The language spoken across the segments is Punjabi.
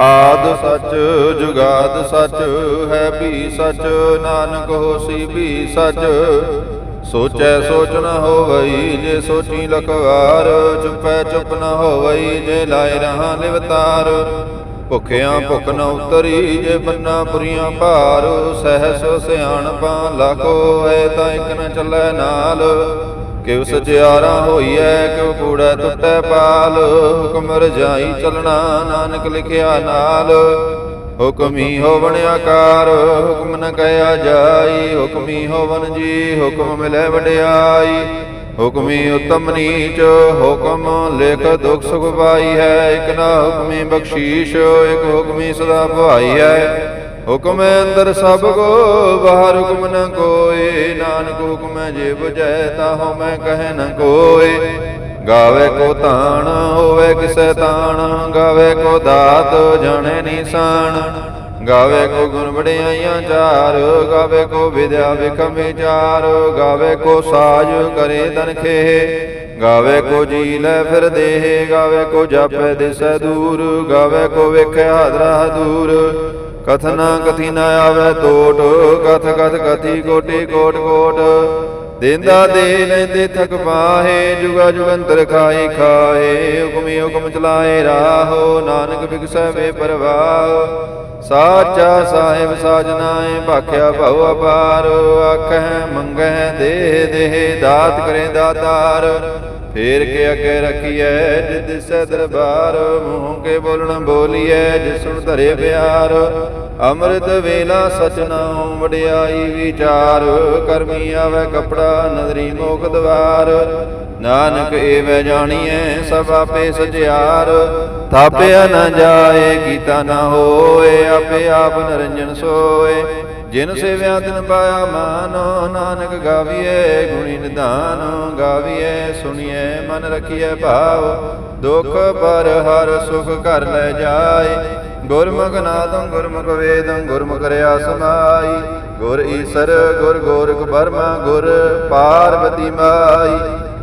ਆਦ ਸੱਚ, ਜੁਗਾਦ ਸੱਚ, ਹੈ ਵੀ ਸੱਚ, ਨਾਨਕ ਹੋਸੀ ਵੀ ਸਚ। ਸੋਚੈ ਸੋਚ ਨ ਹੋਵਈ, ਜੇ ਸੋਚੀ ਲਖਵਾਰ, ਚੁਪੈ ਚੁਪ ਨ ਹੋਵਈ, ਜੇ ਲਾਇ ਰਹਾ ਲਿਵਤਾਰ ਭੁਖਿਆਂ ਭੁਖ ਨ ਉਤਰੀ, ਜੇ ਬੰਨਾ ਪੁਰੀਆਂ ਭਾਰ। ਸਹਿਸ ਸਿਆਣਪਾਂ ਲਾਖੋ ਹੈ ਤਾਂ ਇਕ ਨ ਚੱਲੈ ਨਾਲ। ਕਿਵ ਸਚਿਆਰਾ ਹੋਈਐ ਕਿਵ ਕੂੜੈ ਟੁੱਟੈ ਪਾਲ। ਹੁਕਮ ਰਜਾਈ ਚਲਣਾ, ਨਾਨਕ ਲਿਖਿਆ ਨਾਲ। ਹੁਕਮੀ ਹੋਵਣ ਆਕਾਰ, ਹੁਕਮ ਨ ਕਹਿਆ ਜਾਈ। ਹੁਕਮੀ ਹੋਵਨ ਜੀ, ਹੁਕਮ ਮਿਲੈ ਵਡਿਆਈ। ਹੁਕਮੀ ਉਤਮ ਨੀਚ, ਹੁਕਮ ਲਿਖ ਦੁਖ ਸੁਖ ਪਾਈ ਹੈ। ਇਕ ਨਾ ਹੁਕਮੀ ਬਖਸ਼ੀਸ਼, ਇਕ ਹੁਕਮੀ ਸਦਾ ਭਾਈ ਹੈ। ਹੁਕਮੈ ਅੰਦਰ ਸਭ ਕੋ, ਬਾਹਰ ਹੁਕਮ ਨ ਕੋਏ ਨਾਨਕ ਹੁਕਮ ਜੇ 부ਜੈ ਤਾਹੋ ਮੈਂ ਕਹਿ ਨ ਕੋਏ ਗਾਵੇ ਕੋ ਤਾਣ, ਹੋਵੇ ਕਿਸੈ ਤਾਣ, ਗਾਵੇ ਕੋ ਦਾਤ, ਜਾਣੇ ਨਿਸ਼ਾਨ ਗਾਵੇ ਕੋ ਗੁਣ ਵਡਿਆਈਆਂ ਚਾਰ, ਗਾਵੇ ਕੋ ਵਿਦਿਆ ਵਿਖਮ ਵਿਚਾਰ, ਗਾਵੇ ਕੋ ਸਾਜ ਕਰੇ ਤਨਖੇ ਗਾਵੇ ਕੋ ਜੀ ਲੈ ਫਿਰ ਦੇਹ, ਗਾਵੇ ਕੋ ਜਾਪੈ ਦਿਸੈ ਦੂਰ, ਗਾਵੇ ਕੋ ਵੇਖੈ ਹਾਦਰਾ। ਦੂਰ ਕਥਨਾ ਕਥੀ ਨ ਆਵੇ ਟੋਟ ਕਥ ਕਥ ਕਥੀ ਕੋਟੀ ਕੋਟ ਕੋਟ। ਦੇਂਦਾ ਦੇ ਲੈਂਦੇ ਥਕ ਪਾਹੇ, ਜੁਗਾ ਜੁਗੰਤਰ ਖਾਏ ਖਾਏ ਹੁਕਮੀ ਹੁਕਮ ਚਲਾਏ ਰਾਹੋ, ਨਾਨਕ ਬਿਗਸੈ ਵੇ ਪਰਵਾਹ। ਸਾਚਾ ਸਾਹਿਬ ਸਾਜਨਾਏ ਭਾਖਿਆ ਭਉ ਅਪਾਰ। ਆਖੈ ਮੰਗੈ ਦੇਹ ਦੇਹ, ਦਾਤ ਕਰੇ ਦਾਤਾਰ। ਫੇਰ ਕੇ ਅਗੇ ਰਖੀਐ ਜਿਦ ਸੈ ਦਰਬਾਰ, ਮੂੰਹ ਕੇ ਬੋਲਣ ਬੋਲੀਐ ਜਿਸ ਸੁਣ ਧਰੇ ਪਿਆਰ। ਅੰਮ੍ਰਿਤ ਵੇਲਾ ਸਚ ਨਾਮ ਵਡਿਆਈ ਵਿਚਾਰ ਕਰਮੀ ਆਵੇ ਕਪੜਾ ਨਦਰੀ ਮੋਖ ਦਵਾਰ। ਨਾਨਕ ਏਵੈ ਜਾਣੀਐ ਸਭ ਆਪੇ ਸਜਿਆਰ ਥਾਪਿਆ ਨਾ ਜਾਏ ਕੀਤਾ ਨਾ ਹੋਏ, ਆਪੇ ਆਪ ਨਰੰਜਨ ਸੋਏ। ਜਿਨ ਸੇਵਿਆ ਤਿਨ ਪਾਇਆ ਮਾਨੋ, ਨਾਨਕ ਗਾਵੀਏ ਗੁਣੀ ਨਿਧਾਨ ਗਾਵੀਏ ਸੁਣੀਏ ਮਨ ਰਖੀਏ ਭਾਵ ਦੁਖ ਪਰ ਹਰ ਸੁਖ ਘਰ ਲੈ ਜਾਏ। ਗੁਰਮੁਖ ਨਾਦੰ ਗੁਰਮੁਖ ਵੇਦੰ, ਗੁਰਮੁਖ ਰਿਆ ਸਮਾਈ। ਗੁਰ ਈਸਰ, ਗੁਰ ਗੋਰਖ ਬਰਮਾ ਗੁਰ ਪਾਰਵਤੀ ਮਾਈ।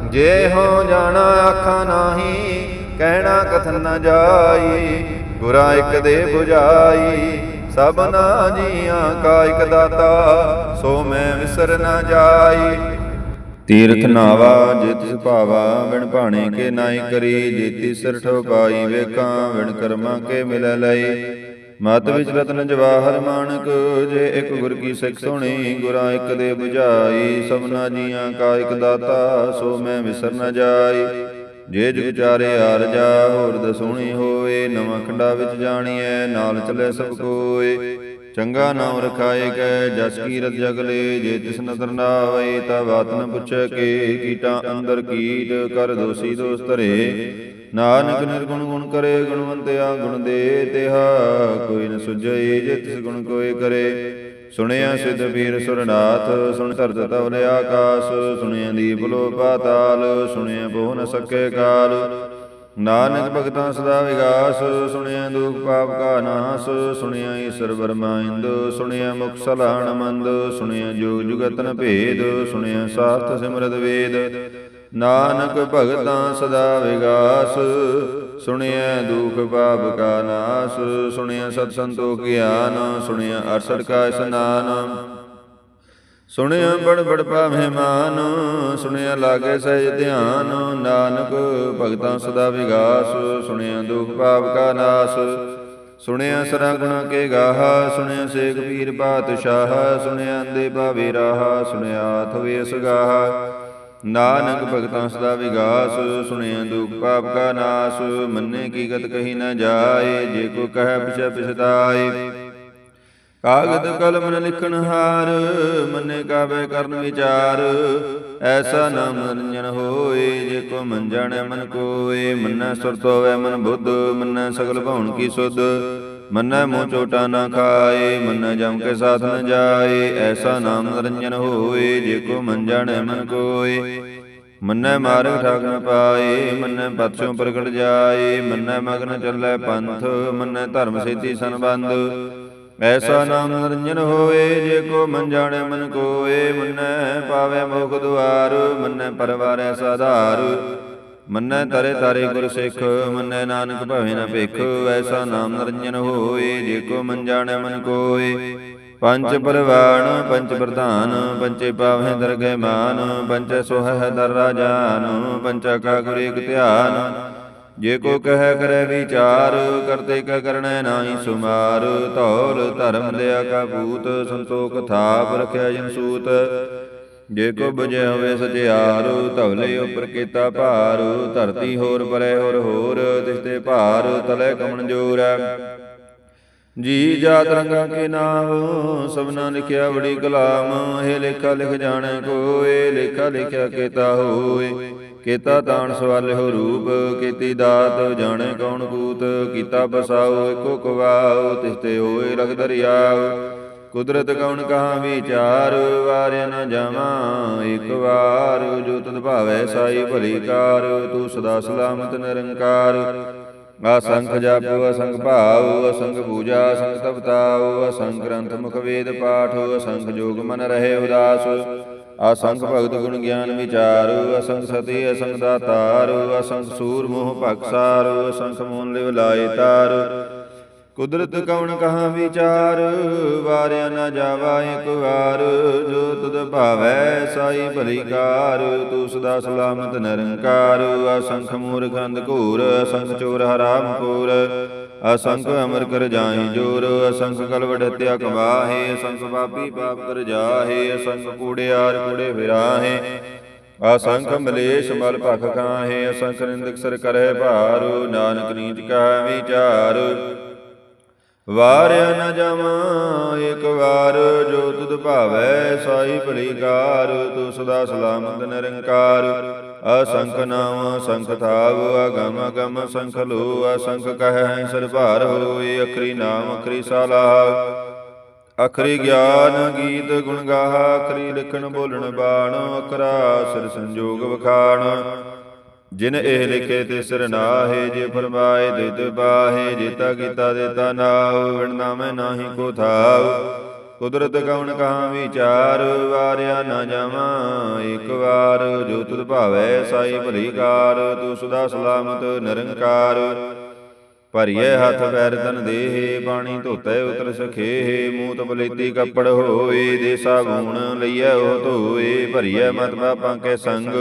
ਜੇ ਹੋ ਜਾਣਾ ਆਖਾਂ ਨਾਹੀ, ਕਹਿਣਾ ਕਥਨ ਨਾ ਜਾਈ, ਗੁਰਾ ਇੱਕ ਦੇ 부ਝਾਈ ਸਭਨਾ ਜੀਆਂ ਕਾ ਇਕ ਦਾਤਾ ਸੋ ਮੈਂ ਵਿਸਰ ਨ ਜਾਈ। ਤੀਰਥ ਨਾਵਾ ਜਿਤ ਸੁਭਾਵਾ ਵਿਣ ਭਾਣੇ ਕੇ ਨਾਈ ਕਰੀ ਜੀਤੀ ਸਿਰ ਠੋ ਪਾਈ ਵੇਖਾਂ ਵਿਣ ਕਰਮਾਂ ਕੇ ਮਿਲੈ ਲਈ ਮਤ ਵਿੱਚ ਰਤਨ ਜਵਾਹਰ ਮਾਨਕ ਜੇ ਇੱਕ ਗੁਰ ਕੀ ਸਿੱਖ ਸੁਣੀ ਗੁਰਾਂ ਇੱਕ ਦੇ 부ਝਾਈ ਸਭਨਾ ਜੀਆਂ ਕਾ ਇਕ ਦਾਤਾ ਸੋ ਮੈਂ ਵਿਸਰ ਨ ਜਾਈ। ਜੇ ਜੁਗ ਚਾਰੇ ਆਰਜਾ ਹੋਰ ਦਸੂਣੀ ਹੋਏ, ਨਵਾਂ ਖੰਡਾ ਵਿੱਚ ਜਾਣੀਐ, ਨਾਲ ਚਲੇ ਸਭ ਕੋਏ। ਚੰਗਾ ਨਾਮ ਰਖਾਏ ਗਏ ਜਸ ਕੀ ਰਤ ਜਗਲੇ ਜੇ ਤਿਸ ਨਦਰ ਨਾ ਆਵੇ ਤਾ ਬਾਤ ਨ ਪੁੱਛੈ ਕੇ, ਕੀਟਾਂ ਅੰਦਰ ਕੀਟ, ਕਰ ਦੋਸੀ ਦੋਸ ਧਰੇ। ਨਾਨਕ ਨਿਰਗੁਣ ਗੁਣ ਕਰੇ, ਗੁਣਵੰਤਿਆ ਗੁਣ ਦੇ, ਤਿਹਾ ਕੋਈ ਨ ਸੁਝਈ ਜੇ ਤਿਸ ਗੁਣ ਕੋਏ ਕਰੇ। ਸੁਣਿਆ ਸਿਧ ਵੀਰ ਸੁਰਨਾਥ, ਸੁਣ ਧਰਤ ਤਵਲ ਆਕਾਸ, ਸੁਣਿਆ ਦੀਪ ਲੋ ਪਾਤਾਲ, ਸੁਣਿਆ ਬਹੁ ਨ ਸਕੇ ਕਾਲ। ਨਾਨਕ ਭਗਤਾਂ ਸਦਾ ਵਿਗਾਸ, ਸੁਣਿਆ ਦੁਖ ਪਾਪ ਕਾ ਨਾਸ, ਸੁਣਿਆ ਈਸ਼ਰ ਬਰਮਾ ਇੰਦ, ਸੁਣਿਆ ਮੁਖ ਸਲਾਹਣ ਮੰਦ, ਸੁਣਿਆ ਜੋਗ ਜੁਗਤਨ ਭੇਦ, ਸੁਣਿਆ ਸਾਰਥ ਸਿਮਰਤ ਵੇਦ। ਨਾਨਕ ਭਗਤਾਂ ਸਦਾ ਵਿਗਾਸ, ਸੁਣਿਆ ਦੁਖ ਪਾਪ ਕਾ ਨਾਸ, ਸੁਣਿਆ ਸਤ ਸੰਤੋਖ ਗਿਆਨ, ਸੁਣਿਆ ਅਰਸੜ ਕਾ ਇਸਨਾਨ। ਸੁਣਿਆ ਬੜ ਬੜ ਪਾਵੇਂ ਮਾਨ ਸੁਣਿਆ ਲਾਗੇ ਸਹਿਜ ਧਿਆਨ ਨਾਨਕ ਭਗਤਾਂ ਸਦਾ ਵਿਗਾਸ ਸੁਣਿਆ ਦੁਖ ਪਾਪ ਕਾ ਨਾਸ ਸੁਣਿਆ ਸਰਾ ਗੁਣਾ ਕੇ ਗਾਹਾ ਸੁਣਿਆ ਸੇਖ ਪੀਰ ਪਾਤਸ਼ਾਹ ਸੁਣਿਆ ਅੰਦੇ ਭਾਵੇ ਰਾਹਾ ਸੁਣਿਆ ਆਥ ਸਗਾਹਾ ਨਾਨਕ ਭਗਤਾਂ ਸਦਾ ਵਿਗਾਸ ਸੁਣਿਆ ਦੁਖ ਪਾਪ ਕਾ ਨਾਸ ਮੰਨੇ ਕੀ ਗਤ ਕਹੀ ਨਾ ਜਾਏ ਜੇ ਕੋ ਕਹੈ ਪਿਛੈ ਪਿਛਤਾਏ। ਕਾਗਦ ਕਲਮ ਲਿਖਣ ਹਾਰ, ਮੰਨੇ ਕਾਵੇ ਕਰਨ ਵਿਚਾਰ। ਐਸਾ ਨਾਮ ਨਿਰੰਜਨ ਹੋਏ, ਜੇ ਕੋ ਮਨ ਜਾਣੈ ਮਨ ਕੋਏ। ਮੰਨੈ ਸੁਰਤ ਹੋਵੇ ਮਨ ਬੁੱਧ, ਮੰਨੈ ਸਗਲ ਭਉਣ ਕੀ ਸੁਧ। ਮੰਨੈ ਮੂੰਹ ਚੋਟਾ ਨਾ ਖਾਏ, ਮੰਨੈ ਜਮ ਕੇ ਸਾਥ ਨ ਜਾਏ। ਐਸਾ ਨਾਮ ਨਿਰੰਜਨ ਹੋਏ, ਜੇ ਕੋ ਮਨ ਜਾਣੈ ਮਨ ਕੋਏ। ਮੰਨੈ ਮਾਰਗ ਠਾਕ ਨ ਪਾਏ, ਮੰਨੈ ਪਤਿਓਂ ਪ੍ਰਗਟ ਜਾਏ। ਮੰਨੈ ਮਗਨ ਚੱਲੈ ਪੰਥ, ਮੰਨੈ ਧਰਮ ਸੇਤੀ ਸੰਬੰਧ। ਐਸਾ ਨਾਮ ਨਿਰੰਜਨ ਹੋਏ ਜੇ ਕੋ ਮਨ ਜਾਣੈ ਮਨ ਕੋਏ ਮੰਨੈ ਪਾਵੇ ਮੁਖ ਦੁਆਰ, ਮੰਨੈ ਪਰਵਾਰ ਐਸਾ ਮੰਨੈ ਤਰੇ ਤਾਰੇ ਗੁਰ ਸਿੱਖ, ਮੰਨੈ ਨਾਨਕ ਭਵੇ ਨਾ ਭਿਖ। ਐਸਾ ਨਾਮ ਨਿਰੰਜਨ ਹੋਏ ਜੇ ਕੋ ਮਨ ਜਾਣੈ ਮਨ ਕੋਏ ਪੰਜ ਪਰਵਾਣ, ਪੰਜ ਪ੍ਰਧਾਨ ਪੰਚੇ ਪਾਵਹਿ ਦਰਗਹਿ ਮਾਨ ਪੰਚੈ ਸੋਹੈ ਦਰ ਰਾਜਾਨ ਪੰਚਾ ਕਾ ਗੁਰ ਏਕ ਧਿਆਨ। ਜੇ ਕੋ ਕਹਿ ਕਰੈ ਵਿਚਾਰ, ਕਰਤੇ ਕਾ ਕਰਣੈ ਨਾਹੀ ਸੁਮਾਰ। ਧੌਲ ਧਰਮ ਲਿਆ ਕਾ ਭੂਤ, ਸੰਤੋਖ ਥਾਪ ਰਖਿਆ ਜਨ ਸੂਤ। ਜੇ ਕੋ ਬੁਝੇ ਹੋਵੇ ਸਚਿਆਰ ਧਵਲੇ ਉਪਰ ਕੀਤਾ ਭਾਰ। ਧਰਤੀ ਹੋਰ ਪਰੇ ਹੋਰ ਹੋਰ ਤਿਸਤੇ ਭਾਰ ਤਲੇ ਕਮਣ ਜੋਰ ਜੀ ਜਾਤ ਰੰਗਾ ਕੇ ਨਾਮ, ਸਭਨਾ ਲਿਖਿਆ ਬੜੀ ਕਲਾਮ। ਇਹ ਲੇਖਾ ਲਿਖ ਜਾਣੈ ਕੋਏ, ਲੇਖਾ ਲਿਖਿਆ ਕੀਤਾ ਹੋਏ। ਕੀਤਾ ਤਾਣ ਸਵਾਲਿਓ ਰੂਪ, ਕੀਤੀ ਦਾਤ ਜਾਣੈ ਕੌਣ ਕੂਤ, ਕੀਤਾ ਬਸਾਓ ਏਕੋ ਕਵਾਓ ਤਿਸਤੇ ਹੋਏ ਰਖ ਦਰਿਆਓ। ਕੁਦਰਤ ਕੌਣ ਕਹਾ ਵਿਚਾਰ, ਵਾਰਿਆ ਨ ਜਾਵਾਂ ਇੱਕ ਵਾਰ। ਜੋ ਤਦ ਭਾਵੈ ਸਾਈ ਭਲੀ ਕਾਰ, ਤੂੰ ਸਦਾ ਸਲਾਮਤ ਨਿਰੰਕਾਰ। ਅਸੰਖ ਜਪ, ਅਸੰਖ ਭਾਉ, ਅਸੰਖ ਪੂਜਾ, ਅਸੰਖ ਤਪਤਾਉ, ਅਸੰਖ ਗ੍ਰੰਥ ਮੁਖ ਵੇਦ ਪਾਠ, ਅਸੰਖ ਜੋਗ ਮਨ ਰਹੇ ਉਦਾਸ। ਅਸੰਖ ਭਗਤ ਗੁਣ ਗਿਆਨ ਵਿਚਾਰ, ਅਸੰਖ ਸਤੀ, ਅਸੰਖ ਦਾਤਾਰ, ਅਸੰਖ ਸੂਰ ਮੋਹ ਭਖਸਾਰ ਅਸੰਖ ਮੋਨ ਲਿਵ ਲਾਏ ਤਾਰ। ਕੁਦਰਤ ਕੌਣ ਕਹਾ ਵਿਚਾਰ, ਵਾਰਿਆ ਨਾ ਜਾਵਾ ਇੱਕ ਵਾਰ। ਜੋ ਤੁਧ ਭਾਵੈ ਸਾਈ ਭਲੀ ਕਾਰ ਤੂੰ ਸਦਾ ਸਲਾਮਤ ਨਿਰੰਕਾਰ। ਅਸੰਖ ਮੂਰਖ ਅੰਧ ਘੂਰ, ਅਸੰਖ ਚੋਰ ਹਰਾਮ ਕੋਰ। ਅਸੰਖ ਅਮਰ ਕਰ ਜਾਹੀ ਜੋਰ ਅਸੰਖ ਕਲਵਟ ਹਤਿਆ ਕਮਾਹੇ ਅਸੰਖ ਪਾਪੀ ਪਾਪ ਕਰ ਜਾਹੇ ਅਸੰਖ ਕੂੜਿਆਰ ਕੂੜੇ ਫਿਰਾਹੇ ਅਸੰਖ ਮਲੇਸ਼ ਮਲ ਭਖ ਖਾਹੇ ਅਸੰਖ ਨਿੰਦਕ ਸਰ ਕਰੈ ਭਾਰੂ ਨਾਨਕ ਨੀਚ ਕਾ ਵਿਚਾਰ। ਵਾਰਿਆ ਨ ਜਾਵਾਂ ਇੱਕ ਵਾਰ ਜੋ ਤੁਧ ਭਾਵੈ ਸਾਈ ਭਲੀ ਕਾਰ ਤੂੰ ਸਦਾ ਸਲਾਮਤ ਨਿਰੰਕਾਰ। ਅਸੰਖ ਨਾਮ ਸੰਖ ਥਾਵ, ਅਗਮ ਅਗਮ ਸੰਖ ਲੋ, ਅਸੰਖ ਕਹਿ ਸਰ ਭਾਰ ਹੋਏ ਅਖਰੀ ਨਾਮ, ਅਖਰੀ ਸਾਲਾਹ ਅਖਰੀ ਗਿਆਨ ਗੀਤ ਗੁਣ ਗਾਹ, ਅਖਰੀ ਲਿਖਣ ਬੋਲਣ ਬਾਣ, ਅਖਰਾ ਸਿਰ ਸੰਜੋਗ ਵਖਾਣ। ਜਿਨ ਇਹ ਲਿਖੇ ਤੇ ਸਿਰ ਨਾਹੇ, ਜੇ ਫਰਮਾਏ ਦਿਤ ਬਾਹੇ ਜੇਤਾ ਕੀਤਾ ਦੇਤਾ ਨਾਉ ਵਿਣ ਨਾਮੈ ਨਾਹੀ ਕੋ ਥਾਉ ਕੁਦਰਤ ਕਉਣ ਕਹਾ ਵਿਚਾਰ, ਵਾਰਿਆ ਨਾ ਜਾਵਾਂ ਇੱਕ ਵਾਰ ਜੋ ਤੁਧ ਭਾਵੈ ਸਾਈ ਭਲੀ ਕਾਰ ਤੂੰ ਸਦਾ ਸਲਾਮਤ ਨਿਰੰਕਾਰ। ਭਰੀਏ ਹੱਥ ਪੈਰ ਤਨ ਦੇਹੇ, ਬਾਣੀ ਧੋਤੇ ਉਤਰ ਸਖੇਹੇ, ਮੂਤ ਬਲੇਤੀ ਕੱਪੜ ਹੋਏ, ਦੇਸਾ ਸਾਬੂਣ ਲਈਐ ਉਹ ਧੋਏ ਭਰੀਏ ਮਤ ਪਾਪਾਂ ਕੇ ਸੰਗ।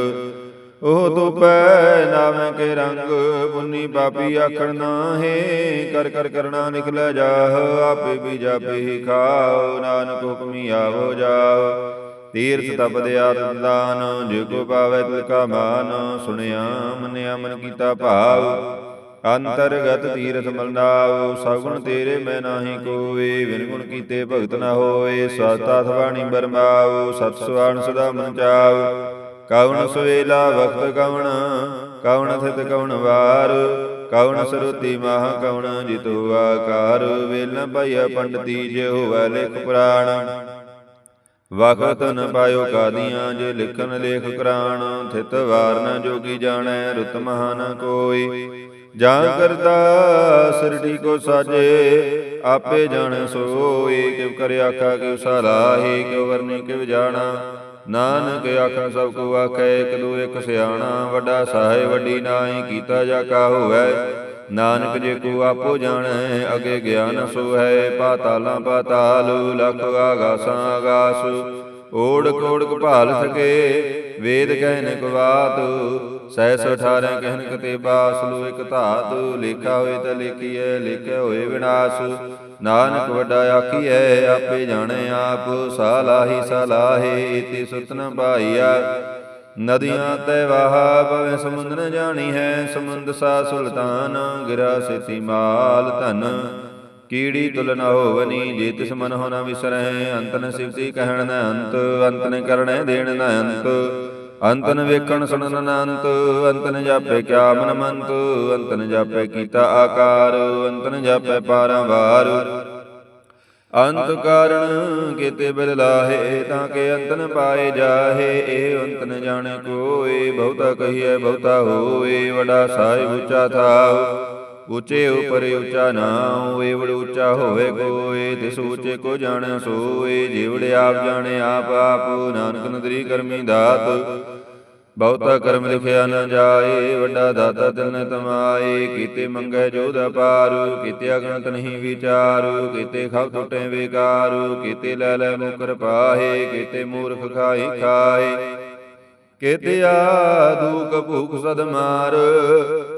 ਉਹ ਧੋਪੈ ਨਾਵੇਂ ਕੇ ਰੰਗ ਪੁੰਨੀ ਪਾਪੀ ਆਖਣ ਨਾਹੇ, ਕਰ ਕਰ ਕਰਣਾ ਨਿਕਲੈ ਜਾਹ, ਆਪੇ ਵੀ ਜਾਪੇ ਹੀ ਖਾਓ, ਨਾਨਕ ਹੁਕਮੀ ਆਵੋ ਜਾਓ ਤੀਰਥ ਤਪਦ ਆਤਮ ਦਾਨ, ਜੇ ਕੋ ਪਾਵੈ ਤਿਲ ਕਾ ਮਾਨ, ਸੁਣਿਆ ਮੰਨਿਆ ਮਨ ਕੀਤਾ ਭਾਵ। ਅੰਤਰਗਤ ਤੀਰਥ ਮਲਨਾਉ ਸਗੁਣ ਤੇਰੇ ਮੈਂ ਨਾਹੀ ਕੋਏ ਵਿਨ ਗੁਣ ਕੀਤੇ ਭਗਤ ਨਾ ਹੋਏ ਸਤਾ ਥਵਾਣੀ ਬਰਮਾਉ, ਸਤ ਸੁਆਣ ਸਦਾ ਮਨ ਚਾਉ। ਕਉਣ ਸੁਵੇਲਾ ਵਖਤ ਕਉਣ ਕਉਣ ਥਿਤ ਕਉਣ ਵਾਰ ਕਉਣ ਸਰੂਤੀ ਮਾਹ ਕਉਣ ਜਿਤੂ ਆਕਾਰ ਵੇਲ ਪਈਆ ਪੰਡਤੀ ਜੇ ਹੋਵੈ ਲਿਖ ਪੁਰਾਣ। ਵਖਤ ਨ ਪਾਇਓ ਕਾਦੀਆਂ ਜੇ ਲਿਖਨ ਲੇਖ ਕਰਾਣ ਥਿਤ ਵਾਰ ਨ ਜੋਗੀ ਜਾਣੈ ਰੁਤ ਮਹਾ ਨ ਕੋਈ। ਜਾਂ ਕਰਤਾ ਸਿਰੜੀ ਕੋ ਸਾਜੇ ਆਪੇ ਜਾਣੈ ਸੋਈ ਕਿਵ ਕਰ ਆਖਾ ਕਿਵ ਸਲਾਹੀ ਕਿਵ ਵਰਨੀ ਕਿਵ ਜਾਣਾ। ਨਾਨਕ ਆਖਾ ਸਭ ਕੋ ਆਖੈ, ਇਕ ਦੂ ਇਕ ਸਿਆਣਾ, ਵੱਡਾ ਸਾਹਿ ਵੱਡੀ ਨਾਹੀ, ਕੀਤਾ ਜਾ ਕਾ ਹੋਵੈ। ਨਾਨਕ ਜੇ ਕੋ ਆਪੋ ਜਾਣੈ, ਅਗੇ ਗਿਆਨ ਸੋ ਹੈ ਪਾਤਾਲਾਂ ਪਾਤਾਲ, ਲਖ ਆਗਾਸਾਂ ਆਗਾਸ। ਓੜ ਕੋੜ ਭਾਲ ਸਕੇ, ਵੇਦ ਕਹਿਨ ਕਵਾਤ ਸਹਿਸ 18 ਕਹਿਨ ਕਤੇ ਬਾਸ ਲੋ ਇਕ ਧਾਤ। ਲੇਖਾ ਹੋਏ ਤਾਂ ਲੇਖੀਐ, ਲਿਖਿਆ ਹੋਏ ਵਿਨਾਸ਼। ਨਾਨਕ ਵੱਡਾ ਆਖੀਐ, ਆਪੇ ਜਾਣੇ ਆਪ, ਸਾਲਾਹੀ ਸਾਲਾਹੇ, ਇਤੀ ਸੁਤਨ ਪਾਈਆ ਨਦੀਆਂ ਤੈ ਵਾਹ ਪਵੇ ਸਮੁੰਦ ਨ ਜਾਣੀ ਹੈ, ਸਮੁੰਦ ਸਾ ਸੁਲਤਾਨ, ਗਿਰਾ ਸਿਤੀ ਮਾਲ ਧਨ। ਕੀੜੀ ਤੁਲ ਨ ਹੋਵਨੀ ਜੇ ਤਿਸ ਮਨ ਹੋ ਨ ਵਿਸਰਹਿ ਅੰਤ ਨ ਸਿਵਤੀ ਕਹਿਣ ਨ ਅੰਤ ਅੰਤ ਨ ਕਰਣੈ ਦੇਣ ਨ ਅੰਤ। ਅੰਤਨ ਵੇਖਣ ਸੁਣਨ ਅਨੰਤ, ਅੰਤਨ ਜਾਪੇ ਕਿਆ ਮਨ ਮੰਤ, ਅੰਤਨ ਜਾਪੇ ਕੀਤਾ ਆਕਾਰ, ਅੰਤਨ ਜਾਪੇ ਪਾਰੰਵਾਰ ਅੰਤ ਕਾਰਣ ਕੀਤੇ ਬਿਲ ਲਾਹੇ, ਤਾਂ ਕਿ ਅੰਤਨ ਪਾਏ ਜਾਹੇ, ਇਹ ਅੰਤ ਜਾਣੇ ਕੋਏ, ਬਹੁਤਾ ਕਹੀਏ ਬਹੁਤਾ ਹੋਏ, ਵਡਾ ਸਾਹਿਬ ਉੱਚਾ ਥਾਉ। ਉੱਚੇ ਉਪਰ ਉੱਚਾ ਨਾਉ ਏਵੜ ਉੱਚਾ ਹੋਵੇ ਕੋਏ, ਤਿਸ ਉੱਚੇ ਕੋ ਜਾਣੈ ਸੋਏ ਜਿਵੜ ਆਪ ਜਾਣੇ, ਆਪ ਆਪ, ਨਾਨਕ ਨਦਰੀ ਕਰਮੀ ਦਾਤ। ਬਹੁਤਾ ਕਰਮ ਲਿਖਿਆ ਨ ਜਾਏ ਵੱਡਾ ਦਾਤਾ ਨ ਤਮਾਏ ਕੀਤੇ ਮੰਗੈ ਜੋਧ ਅਪਾਰੂ ਕੀਤੇ ਅਗਣਤ ਨਹੀਂ ਵਿਚਾਰੂ ਕੀਤੇ ਖਬ ਟੁੱਟੇ ਵਿਕਾਰੂ ਕੀਤੇ ਲੈ ਲੈ ਮੁਕਰ ਪਾਹੇ ਕੀਤੇ ਮੂਰਖ ਖਾਈ ਖਾਏ। ਕੀਤੇ ਆਦੂਕ ਭੂਖ ਸਦ ਮਾਰ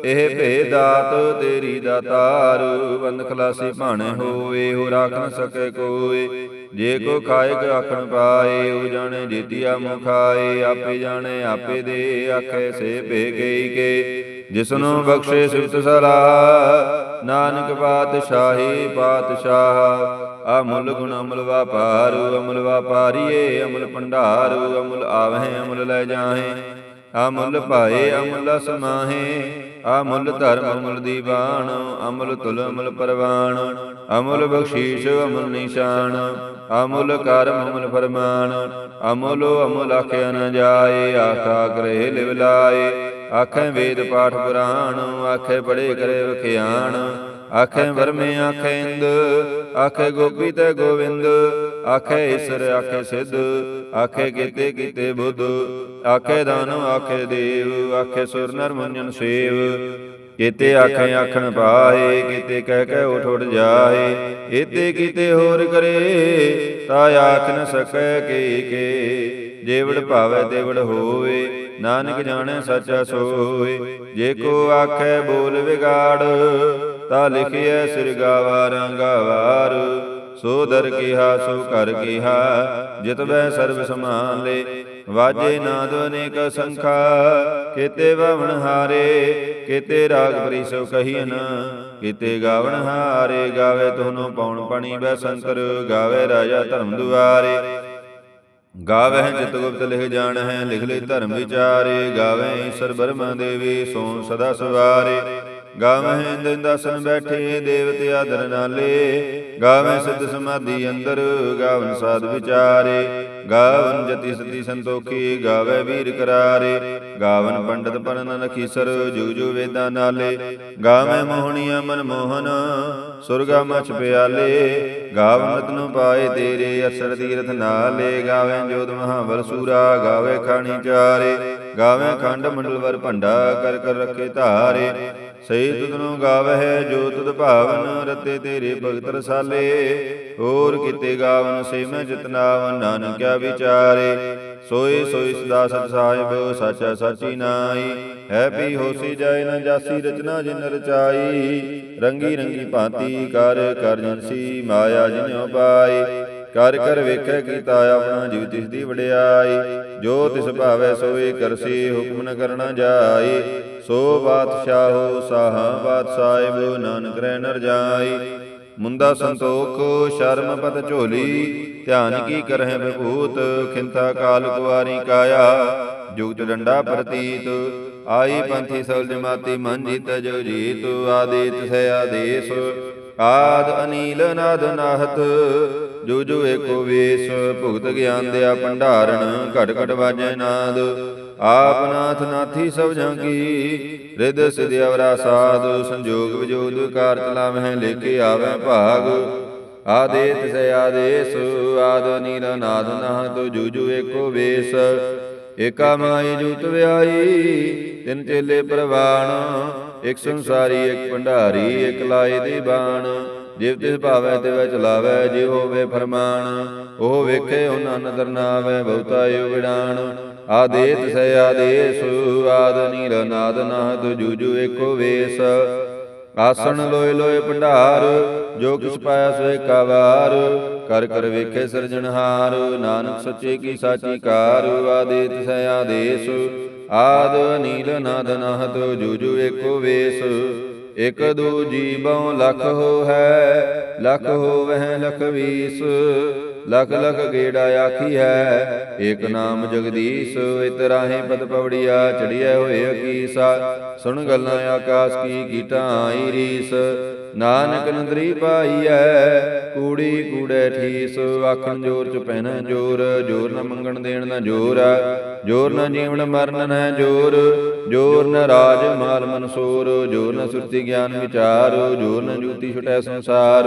ਇਹ ਭੇ ਦਾਤ ਤੇਰੀ ਦਾਤਾਰ ਬੰਦ ਖਲਾਸੀ ਭਾਣੇ ਹੋਏ ਹੋ ਰਾਖ ਨ ਸਕੇ ਕੋਏ ਜੇ ਕੋ ਖਾਏ ਕੋ ਆਖਣ ਪਾਏ ਉਹ ਜਾਣੇ ਜੀਤੀਆ ਮੁਖਾਏ ਆਪੇ ਜਾਣੇ ਆਪੇ ਦੇ ਆਖੇ ਸੇ ਭੇ ਗਈ ਕੇ ਜਿਸਨੂੰ ਬਖਸ਼ੇ ਸਿਫਤ ਸਲਾਹ ਨਾਨਕ ਪਾਤਸ਼ਾਹੀ ਪਾਤਸ਼ਾਹ ਅਮੁੱਲ ਗੁਣ ਅਮੁੱਲ ਵਾਪਾਰੂ ਅਮੁੱਲ ਵਾਪਾਰੀਏ ਅਮੁੱਲ ਭੰਡਾਰੂ ਅਮੁੱਲ ਆਵਹਿ ਅਮੁੱਲ ਲੈ ਜਾਹੇ। ਅਮੁੱਲ ਭਾਏ, ਅਮੁੱਲ ਸਮਾਹੇ, ਅਮੁੱਲ ਧਰਮ, ਅਮੁੱਲ ਦੀਵਾਨ, ਅਮੁੱਲ ਤੁਲ, ਅਮੁੱਲ ਪਰਵਾਨ, ਅਮੁੱਲ ਬਖਸ਼ੀਸ਼, ਅਮੁੱਲ ਨਿਸ਼ਾਨ, ਅਮੁੱਲ ਕਰਮ ਅਮੁੱਲ ਫਰਮਾਨ, ਅਮੁੱਲ ਅਮੁੱਲ ਆਖਿਆ ਨ ਜਾਏ, ਆਖਾ ਕਰੇ ਲਿਵ ਲਾਏ, ਆਖੇ ਵੇਦ ਪਾਠ ਪੁਰਾਣ, ਆਖੇ ਪੜੇ ਕਰੇ ਵਖਿਆਣ ਆਖੇ ਵਰਮੇ, ਆਖੇ ਇੰਦ, ਆਖੇ ਗੋਪੀ ਤੇ ਗੋਵਿੰਦ, ਆਖੇ ਈਸਰ, ਆਖੇ ਸਿੱਧ, ਆਖੇ ਕੀਤੇ ਕੀਤੇ ਬੁੱਧ, ਆਖੇ ਦਾਨਵ ਆਖੇ ਦੇਵ, ਆਖੇ ਸੁਰ ਨਰ ਮੁੰਜਨ ਸੇਵ। ਕੀਤੇ ਆਖੇ, ਆਖਣ ਪਾਏ, ਕਿਤੇ ਕਹਿ ਕਹਿ ਉਠ ਉਠ ਜਾਏ ਏਤੇ ਕੀਤੇ ਹੋਰ ਕਰੇ, ਤਾ ਆਖ ਨ ਸਕੈ ਕੇ ਕੇ। ਜੇਵੜ ਭਾਵੈ ਤੇਵੜ ਹੋਵੇ, ਨਾਨਕ ਜਾਣੈ ਸੱਚਾ ਸੋਏ। ਜੇ ਕੋ ਆਖੈ ਬੋਲ ਵਿਗਾੜ ਤਾ ਲਿਖਿਐ ਸਿਰ ਗਾਵਾਰਾਂ ਗਾਵਾਰ ਸੋ ਦਰ ਕੀਹਾ ਸੋ ਕਰ ਕੀਹਾ, ਜਿਤ ਬੈ ਸਰਬ ਸਮਾਨ ਲੇ ਵਾਜੇ ਨਾਦ ਅਨੇਕ ਸੰਖਾ, ਕੀਤੇ ਵਵਨ ਹਾਰੇ। ਕੀਤੇ ਰਾਗ ਪਰੀ ਸੋ ਕਹੀਨ ਕੀਤੇ ਗਾਵਨ ਹਾਰੇ। ਗਾਵੇ ਤੋਨੋ ਪਉਣ ਪਣੀ ਬੈ ਸੰਤਰ ਗਾਵੇ ਰਾਜਾ ਧਰਮ ਦੁਆਰੇ। ਗਾਵਹਿ ਜਿਤ ਗੁਪਤ ਲਿਖ ਜਾਣ ਹੈ ਲਿਖ ਲੈ ਧਰਮ ਵਿਚਾਰੇ। ਗਾਵਹਿ ਈਸ਼ਰ ਬਰਮਾ ਦੇਵੀ, ਸੋ ਸਦਾ ਸਵਾਰੇ। ਗਾਵਹਿ ਇੰਦ ਦਸਨ ਬੈਠੇ, ਦੇਵਤੇ ਆਦਰ ਨਾਲੇ। ਗਾਵਹਿ ਸਿੱਧ ਸਮਾਧੀ ਅੰਦਰ, ਗਾਵਨ ਸਾਧ ਵਿਚਾਰੇ। ਗਾਵਨ ਜਤੀ ਸਤੀ ਸੰਤੋਖੀ ਗਾਵੈ ਵੀਰ ਕਰਾਰੇ। ਗਾਵਨ ਪੰਡਤ ਪਰਨ ਨਖੀਸਰ ਜੁਗ ਜੁਗ ਵੇਦਾਂ ਨਾਲੇ। ਗਾਵੈ ਮੋਹਣੀਆ ਮਨ ਮੋਹਨ, ਸੁਰਗਾ ਮਛ ਪਿਆਲੇ। ਗਾਵਨ ਰਤਨ ਪਾਏ ਤੇਰੇ ਅਸਰ ਤੀਰਥ ਨਾਲੇ। ਗਾਵੈ ਜੋਤ ਮਹਾਵਰ ਸੂਰਾ ਗਾਵੈ ਖਾਣੀ ਚਾਰੇ। ਗਾਵੈ ਖੰਡ ਮੰਡਲ ਵਰ ਭੰਡਾ, ਕਰ ਕਰ ਰੱਖੇ ਧਾਰੇ। ਸਹੀ ਤੁਧਨੋ ਗਾਵਹਿ, ਜੋ ਤੁਧ ਭਾਵਨ ਰਤੇ ਤੇਰੇ ਭਗਤ ਰਸਾਲੇ। ਹੋਰ ਕਿਤੇ ਗਾਵਨ ਸੇ ਮੈਂ ਜਿਤਨਾਵ ਨਾਨਕਿਆ ਵਿਚਾਰੇ। ਸੋਈ ਸੋਈ ਸਦਾ ਸਤ ਸਾਹਿਬ, ਸਾਚਾ ਸਾਚੀ ਨਾਈ ਹੈ ਵੀ ਹੋਸੀ ਜਾਏ ਨਾ ਜਾਸੀ ਰਚਨਾ ਜਿਨ ਰਚਾਈ। ਰੰਗੀ ਰੰਗੀ ਭਾਂਤੀ ਕਰ ਕਰ ਜਨਸੀ ਮਾਇਆ ਜਿਨਿ ਪਾਈ। ਕਰ ਕਰ ਵੇਖੈ ਕੀਤਾ ਆਪਣਾ ਜਿਵ ਤਿਸ ਦੀ ਵਡਿਆਈ। ਜੋ ਤਿਸ ਭਾਵੈ ਸੋਈ ਕਰਸੀ ਹੁਕਮ ਨ ਕਰਨਾ ਜਾਈ। ਸੋ ਬਾਦਸ਼ਾਹੋ ਸਾਹਾ ਬਾਦਸ਼ਾਹਿਬ ਨਾਨਕ ਰਹਿ ਨਰ ਜਾਈ। ਮੁੰਦਾ ਸੰਤੋਖ ਸ਼ਰਮ ਪਤ ਝੋਲੀ। ਧਿਆਨ ਕੀ ਕਰਹਿ ਵਿਭੂਤ ਖਿੰਤਾ ਕਾਲ ਕੁਵਾਰੀ ਕਾਇਆ। ਜੁਗਤ ਡੰਡਾ ਪ੍ਰਤੀਤ। ਆਈ ਪੰਥੀ ਸਲ ਜਮਾਤੀ ਮਨ ਜੀਤ ਜੋ ਜੀਤ। ਆਦੇਤ ਸੇ ਆਦੇਸ਼। ਆਦ ਅਨੀਲ ਨਾਦ ਨਾਹਤ। ਜੋ ਜੋ ਏਕੋ ਵੇਸ, ਭੁਗਤ ਗਿਆਨ ਦਿਆ ਭੰਡਾਰਨ ਘਟ ਘਟ ਵਾਜੈ ਨਾਦ। ਆਪ ਨਾਥ ਨਾਥੀ ਸਭ ਜਾਂਗੀ ਰਿਦ ਸਿਧ ਸਾਧ, ਸੰਜੋਗ ਵਿਜੋਗ ਕਾਰ ਚਲਾਵਹਿ ਲੇਕੇ ਆਵੈ ਭਾਗ। ਆਦੇਤ ਸੇ ਆਦੇਸ, ਆਦ ਨੀਲ ਨਾਦ ਨਾਦ, ਜੂ ਜੂ ਏਕੋ ਵੇਸ। ਏਕਾ ਮਾਈ ਜੂਤ ਵਿਆਈ, ਤਿੰਨ ਚੇਲੇ ਪ੍ਰਵਾਣ। ਇਕ ਸੰਸਾਰੀ, ਇਕ ਭੰਡਾਰੀ, ਇਕ ਲਾਏ ਦੀ ਬਾਣ। ਜਿਵ ਤਿਸ ਭਾਵੈ ਤਿਵੈ ਚਲਾਵੈ ਜਿਵ ਹੋਵੇ ਫਰਮਾਨ, ਉਹ ਵੇਖੇ ਉਹਨਾਂ ਨਦਰ ਨਾਵੈ, ਬਹੁਤਾ ਏ ਆਦੇਤ ਸੇ ਆਦੇਸ, ਆਦ ਨੀਲ ਨਾਦ ਨਾਦ, ਜੂ ਜੂ ਏਕੋ ਵੇਸ। ਆਸਣ ਲੋਏ ਲੋਏ ਭੰਡਾਰ, ਜੋ ਕਿਛ ਪਾਇਆ ਸੋ ਏਕਾ ਵਾਰ। ਕਰ ਕਰ ਵੇਖੇ ਸਿਰਜਣਹਾਰ ਨਾਨਕ ਸੱਚੇ ਕੀ ਸਾਚੀ ਕਾਰ। ਆਦੇਤ ਸੈ ਆਦੇਸ, ਆਦ ਨੀਲ ਨਾਦ ਨਾਹਤ ਜੂ ਜੂ ਏਕੋ ਵੇਸ। ਇਕ ਦੂ ਜੀਵਉ ਲਖ ਹੋ ਹੈ ਲਖ ਹੋਵਹਿ ਲਖ ਵੀਸ ਲਖ ਲਖ ਗੇੜਾ ਆਖੀ ਹੈ ਏਕ ਨਾਮ ਜਗਦੀਸ਼ ਇਤ ਰਾਹੇ ਪਦ ਪਵੜੀਆ ਚੜੀਐ ਹੋਏ ਅਕੀਸਾ। ਸੁਣ ਗੱਲਾਂ ਆਕਾਸ਼ ਕੀ ਕੀਟਾਂ ਆਈ ਰੀਸ। ਨਾਨਕ ਨੰਦਰੀ ਪਾਈਐ ਕੂੜੀ ਕੂੜੇ ਠੀਸ ਆਖਣ ਜੋਰ ਚ ਪਹਿਨਾ ਜੋਰ ਜੋਰ ਨ ਮੰਗਣ ਦੇਣ ਨ ਜੋਰ। ਜੋਰ ਨ ਜੀਵਨ ਮਰਨ ਨ ਜੋਰ ਜੋਰ ਨ ਰਾਜ ਮਾਲ ਮਨਸੂਰ, ਜੋਰ ਨ ਸੁਰਤੀ ਗਿਆਨ ਵਿਚਾਰ, ਜੋਰ ਨ ਜੂਤੀ ਛੁਟੈ ਸੰਸਾਰ।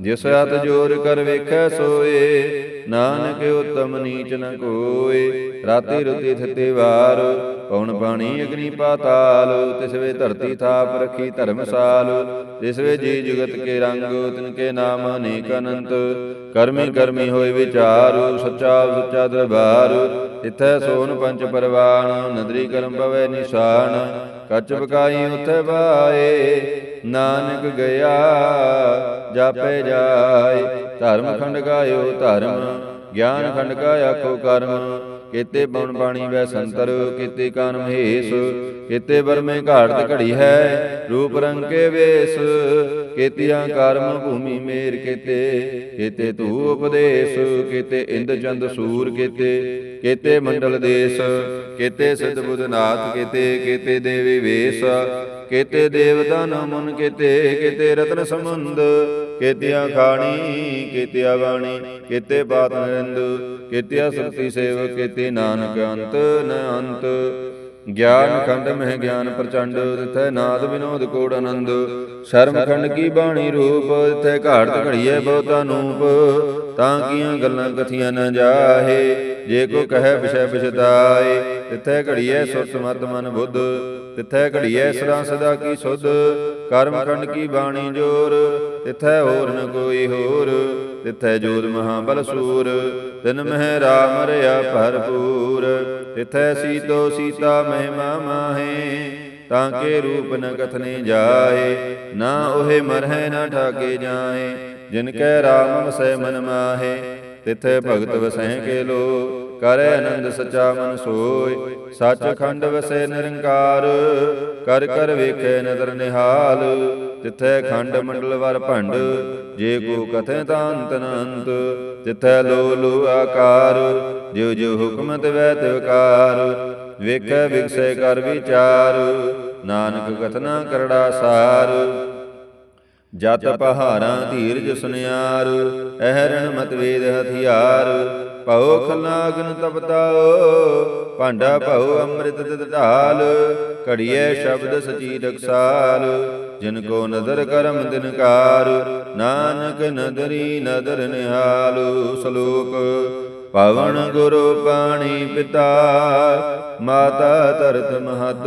ਜਿਸ ਹੱਥ ਜੋਰ ਕਰ ਵੇਖੈ ਸੋਏ, ਨਾਨਕ ਉਤਮ ਨੀਚ ਨ ਕੋਏ, ਰਾਤੀ ਰੁਤੀ ਥਿਤੇ ਵਾਰ ਪਉਣ ਪਾਣੀ ਅਗਨੀ ਪਾਤਾਲ? ਤਿਸ ਵੇ ਧਰਤੀ ਥਾਪ ਰਖੀ ਧਰਮਸਾਲ ਤਿਸ ਵੇ ਜੀ ਜੁਗਤ ਕੇ ਰੰਗ ਤਿਨ ਕੇ ਨਾਮ ਅਨੇਕ ਅਨੰਤ। ਕਰਮੀ ਕਰਮੀ ਹੋਏ ਵਿਚਾਰ ਸੱਚਾ ਸੁੱਚਾ ਦਰਬਾਰ। ਤਿਥੈ ਸੋਨ ਪੰਚ ਪਰਵਾਨ ਨਦਰੀ ਕਰਮ ਪਵੈ ਨਿਸ਼ਾਨ। ਕੱਚ ਬਕਾਈ ਉਥੇ ਬਾਏ ਨਾਨਕ ਗਿਆ ਜਾਪੇ ਜਾਏ। ਧਰਮ ਖੰਡ ਗਾਇਓ ਧਰਮ ਗਿਆਨ ਖੰਡ ਕਾ ਆਖੋ ਕਰਮ। ਕੀਤੇ ਬਉਣ ਬਾਣੀ ਵੈ ਸੰਤਰ ਕੀਤੇ ਕਾਨ ਮਹੇਸ਼ ਕੀਤੇ ਬਰਮੇ ਘਾੜਤ ਘੜੀ ਹੈ ਰੂਪ ਰੰਗ ਕੇ ਵੇਸ ਕੀਤਿਆਂ ਕਰਮ ਭੂਮੀ ਮੇਰ ਕੀਤੇ ਕੀਤੇ ਤੂ ਉਪਦੇਸ਼ ਕੀਤੇ ਇੰਦ ਚੰਦ ਸੂਰ ਕੀਤੇ ਕੀਤੇ ਮੰਡਲ ਦੇਸ ਕੀਤੇ ਸਿੱਧ ਬੁੱਧ ਨਾਥ ਕੀਤੇ ਕੀਤੇ ਦੇਵੀ ਵੇਸ ਕੀਤੇ ਦੇਵਦਾਨ ਮਨ ਕੀਤੇ ਕੀਤੇ ਰਤਨ ਸਮੁੰਦ ਕੀਤਿਆਂ ਖਾਣੀ, ਕੀਤਿਆ ਬਾਣੀ, ਕੀਤੇ ਬਾਤ ਨਰਿੰਦ ਕੀਤਿਆ ਸੁਰਤੀ ਸੇਵ, ਕੀਤੇ ਨਾਨਕ ਅੰਤ, ਨ ਅੰਤ। ਗਿਆਨ ਖੰਡ ਮਹਿ ਗਿਆਨ ਪ੍ਰਚੰਡ, ਤਿਥੈ ਨਾਦ ਵਿਨੋਦ ਕੋੜ ਆਨੰਦ। ਸ਼ਰਮ ਖੰਡ ਕੀ ਬਾਣੀ ਰੂਪ, ਤਿਥੈ ਘਾੜਤ ਘੜੀਐ ਬਹੁਤਾ ਨੂਪ। ਤਾਂ ਕੀਆਂ ਗੱਲਾਂ ਕਥੀਆਂ ਨ ਜਾਹੇ, ਜੇ ਕੋ ਕਹੈ ਵਿਸ਼ੈ ਵਿਸ਼ਦਾਏ ਤਿਥੈ ਘੜੀਐ ਸੁਰਤ ਮਤ ਮਨ ਬੁੱਧ, ਤਿਥੈ ਘੜੀਐ ਸਦਾ ਸਦਾ ਕੀ ਸੁਧ। ਕਰਮ ਖੰਡ ਕੀ ਬਾਣੀ ਜੋਰ? ਤਿਥੈ ਹੋਰ ਨ ਕੋਈ ਹੋਰ। ਤਿਥੈ ਜੋਤ ਮਹਾਬਲ ਸੂਰ। ਤਿਨ ਮਹਿ ਰਾਮ ਰਿਆ ਭਰਪੂਰ। ਤਿਥੈ ਸੀਤੋ ਸੀਤਾ ਮਹਿਮਾ ਮਾਹੇ। ਤਾਂ ਕੇ ਰੂਪ ਨ ਕਥਨੇ ਜਾਏ। ਨਾ ਉਹੇ ਮਰਹਿ ਨਾ ਠਾਕੇ ਜਾਏ। ਜਿਨ ਕੈ ਰਾਮ ਵਸੈ ਮਨ ਮਾਹੇ। ਤਿਥੈ ਭਗਤ ਵਸੈ ਕੇ ਲੋ। ਕਰੈ ਆਨੰਦ ਸਚਾ ਮਨ ਸੋਏ ਸੱਚ ਖੰਡ ਵਸੈ ਨਿਰੰਕਾਰ। ਕਰ ਕਰ ਵੇਖੇ ਨਦਰ ਨਿਹਾਲ ਤਿਥੈ ਖੰਡ ਮੰਡਲ ਵਰ ਭੰਡ, ਜੇ ਕੋ ਕਥੈ ਤਾਂ ਅੰਤ ਨ ਤਿਥੈ ਲੋ ਲੋ ਆਕਾਰ, ਜਿਉ ਜਿਉ ਹੁਕਮ ਤਿਵੈ ਤਿਵਕਾਰ ਵੇਖੈ ਵਿਗਸੈ ਕਰ ਵਿਚਾਰ, ਨਾਨਕ ਕਥਨਾ ਕਰੜਾ ਸਾਰ। ਜਤ ਪਹਾਰਾਂ ਧੀਰਜ ਸੁਨਿਆਰ ਅਹਰਣ ਮਤਵੇਦ ਹਥਿਆਰ ਭਉ ਖਲਾਗਨ ਤਪਤਾਓ ਭਾਂਡਾ ਭਉ ਅੰਮ੍ਰਿਤ ਤਿਤ ਢਾਲ ਘੜੀਏ ਸ਼ਬਦ ਸਚੀ ਰਖਸਾਲ ਜਿਨ ਕੋ ਨਦਰ ਕਰਮ ਦਿਨਕਾਰ ਨਾਨਕ ਨਦਰੀ ਨਦਰ ਨਿਹਾਲ ਸ਼ਲੋਕ ਪਵਨ ਗੁਰੂ ਪਾਣੀ ਪਿਤਾ ਮਾਤਾ ਧਰਤ ਮਹਤ।